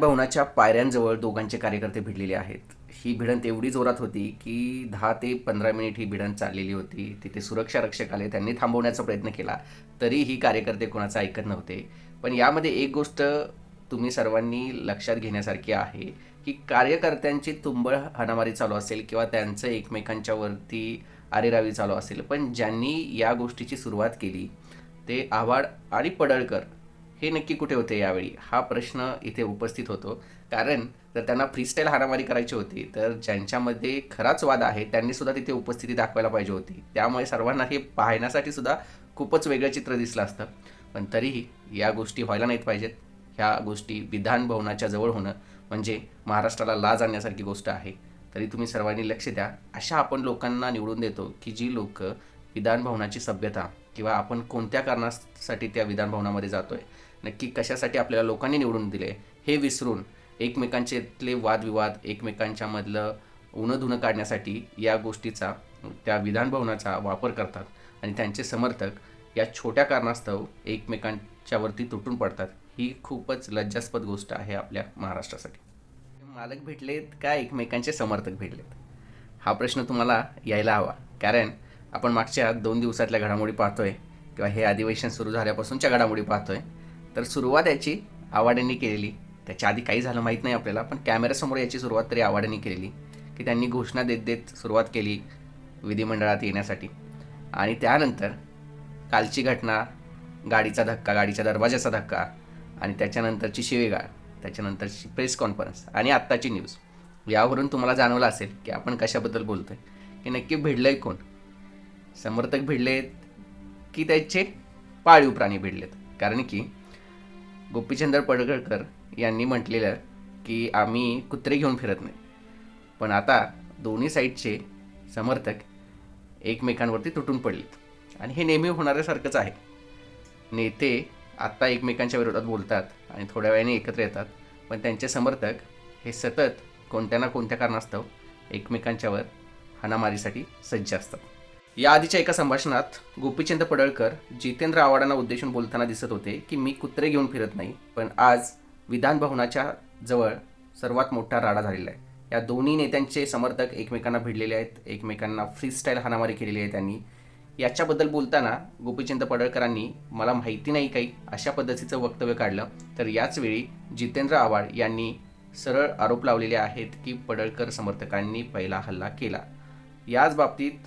भवनाच्या पायऱ्यांजवळ दोघांचे कार्यकर्ते भिडलेले आहेत. ही भिडंत एवढी जोरात होती की दहा ते पंधरा मिनिट ही भिडंत चाललेली होती. तिथे सुरक्षा रक्षक आले त्यांनी थांबवण्याचा प्रयत्न केला तरी ही कार्यकर्ते कोणाचं ऐकत नव्हते. पण यामध्ये एक गोष्ट तुम्ही सर्वांनी लक्षात घेण्यासारखी आहे की कार्यकर्त्यांची तुंबळ हाणामारी चालू असेल किंवा त्यांचं एकमेकांच्यावरती अरेरावी आरेरावी चालू असेल पण ज्यांनी या गोष्टीची सुरुवात केली ते आव्हाड आणि पडळकर हे नक्की कुठे होते यावेळी? हा प्रश्न इथे उपस्थित होतो. कारण जर त्यांना फ्रीस्टाईल हारामारी करायची होती तर ज्यांच्यामध्ये खराच वाद आहे त्यांनी सुद्धा तिथे उपस्थिती दाखवायला पाहिजे होती. त्यामुळे सर्वांना हे पाहण्यासाठी सुद्धा खूपच वेगळं चित्र दिसलं असतं. पण तरीही या गोष्टी व्हायला नाहीत पाहिजेत. ह्या गोष्टी विधान भवनाच्या जवळ होणं म्हणजे महाराष्ट्राला लाज आणण्यासारखी गोष्ट आहे. तरी तुम्ही सर्वांनी लक्ष द्या. अशा आपण लोकांना निवडून देतो की जी लोक विधान भवनाची सभ्यता किंवा आपण कोणत्या कारणासाठी त्या विधान भवनामध्ये जातोय? नक्की कशासाठी आपल्याला लोकांनी निवडून दिले? हे विसरून एकमेकांच्यातले वादविवाद एकमेकांच्या मधलं उणं धुणं काढण्यासाठी या गोष्टीचा त्या विधानभवनाचा वापर करतात आणि त्यांचे समर्थक या छोट्या कारणास्तव एकमेकांच्यावरती तुटून पडतात. ही खूपच लज्जास्पद गोष्ट आहे आपल्या महाराष्ट्रासाठी. मालक भेटलेत का एकमेकांचे समर्थक भेटलेत? हा प्रश्न तुम्हाला यायला हवा. कारण आपण मागच्या दोन दिवसातल्या घडामोडी पाहतोय किंवा हे अधिवेशन सुरू झाल्यापासूनच्या घडामोडी पाहतोय. तर सुरुवात याची आवाड्यांनी केलेली त्याच्या आधी काही झालं माहीत नाही आपल्याला पण कॅमेऱ्यासमोर याची सुरुवात तरी आवाड्यांनी केलेली की त्यांनी घोषणा देत देत सुरुवात केली विधिमंडळात येण्यासाठी. आणि त्यानंतर कालची घटना गाडीचा धक्का गाडीच्या दरवाजाचा धक्का आणि त्याच्यानंतरची शिवेगाळ त्याच्यानंतरची प्रेस कॉन्फरन्स आणि आत्ताची न्यूज यावरून तुम्हाला जाणवलं असेल की आपण कशाबद्दल बोलतोय की नक्की भिडलंय कोण? समर्थक भिडलेत की त्याचे पाळीव प्राणी भिडलेत? कारण की गोपीचंद्र पडगळकर यांनी म्हटलेलं की आम्ही कुत्रे घेऊन फिरत नाही. पण आता दोन्ही साईडचे समर्थक एकमेकांवरती तुटून पडलेत. आणि हे नेहमी होणाऱ्यासारखंच आहे. नेते आत्ता एकमेकांच्या विरोधात बोलतात आणि थोड्या वेळाने एकत्र येतात. पण त्यांचे समर्थक हे सतत कोणत्या ना कोणत्या कारणास्तव एकमेकांच्यावर हाणामारीसाठी सज्ज असतात. या आधीच्या एका संभाषणात गोपीचंद पडळकर जितेंद्र आव्हाडांना उद्देशून बोलताना दिसत होते की मी कुत्रे घेऊन फिरत नाही पण आज विधान भवनाच्या जवळ सर्वात मोठा राडा झालेला आहे. या दोन्ही नेत्यांचे समर्थक एकमेकांना भिडलेले आहेत एकमेकांना फ्रीस्टाईल हाणामारी केलेली आहे त्यांनी. याच्याबद्दल बोलताना गोपीचंद पडळकरांनी मला माहिती नाही काही अशा पद्धतीचं वक्तव्य काढलं. तर याचवेळी जितेंद्र आव्हाड यांनी सरळ आरोप लावलेले आहेत की पडळकर समर्थकांनी पहिला हल्ला केला. याच बाबतीत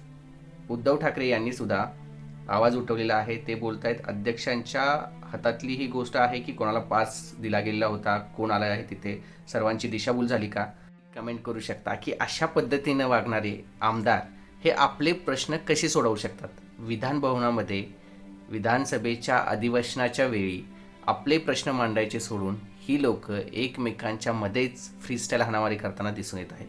उद्धव ठाकरे यांनी सुद्धा आवाज उठवलेला आहे. ते बोलत आहेत अध्यक्षांच्या हातातली ही गोष्ट आहे की कोणाला पास दिला गेलेला होता कोण आला आहे तिथे सर्वांची दिशाभूल झाली का? कमेंट करू शकता की अशा पद्धतीनं वागणारे आमदार हे आपले प्रश्न कसे सोडवू शकतात? विधान भवनामध्ये विधानसभेच्या अधिवेशनाच्या वेळी आपले प्रश्न मांडायचे सोडून ही लोक एकमेकांच्या मध्येच फ्रीस्टाईल हाणामारी करताना दिसून येत आहेत.